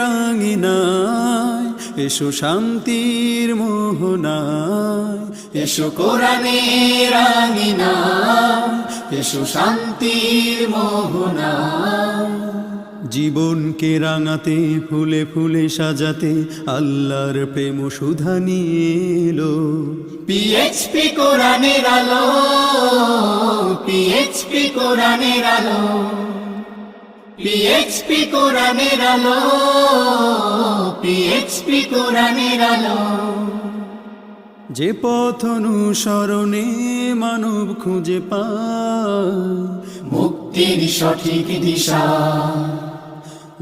রাঙিনায় এসো শান্তির মোহনায় এসো কোরআনের আঙিনা এসো শান্তির মোহনা জীবনকে রাঙাতে, ফুলে ফুলে সাজাতে আল্লাহর প্রেম সুধা নিয়ে এলো। পিএইচপি কোরআনের আলো পিএইচপি কোরআনের আলো। পিএইচপি কোরআনের আলো পিএইচপি কোরআনের আলো। যে পথ অনুসরণে মানব খুঁজে পায় মুক্তির সঠিক দিশা।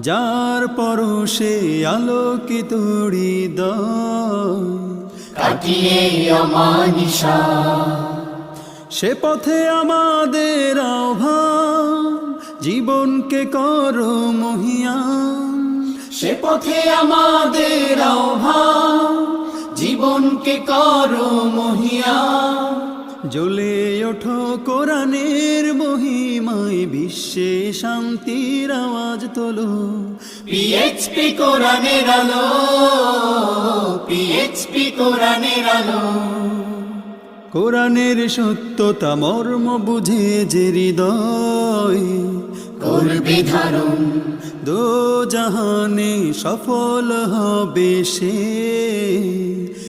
যার পরশে আলোকিত হৃদয় কাটিয়ে অমানিসা। সে পথে আমাদের আহ্বান। জীবনকে করো মহিয়ান সে পথে আমাদের আহ্বান। জীবনকে করো মহিয়া জ্বলে ওঠো কোরআনের মহিমায় বিশ্বে শান্তির আওয়াজ তোলো। পিএইচপি কোরআনের আলো পিএইচপি কোরআনের আলো। কোরআনের সত্যতা মর্ম বুঝে যে হৃদয় করবে ধারণ। দো জাহানে সফল হবে সে।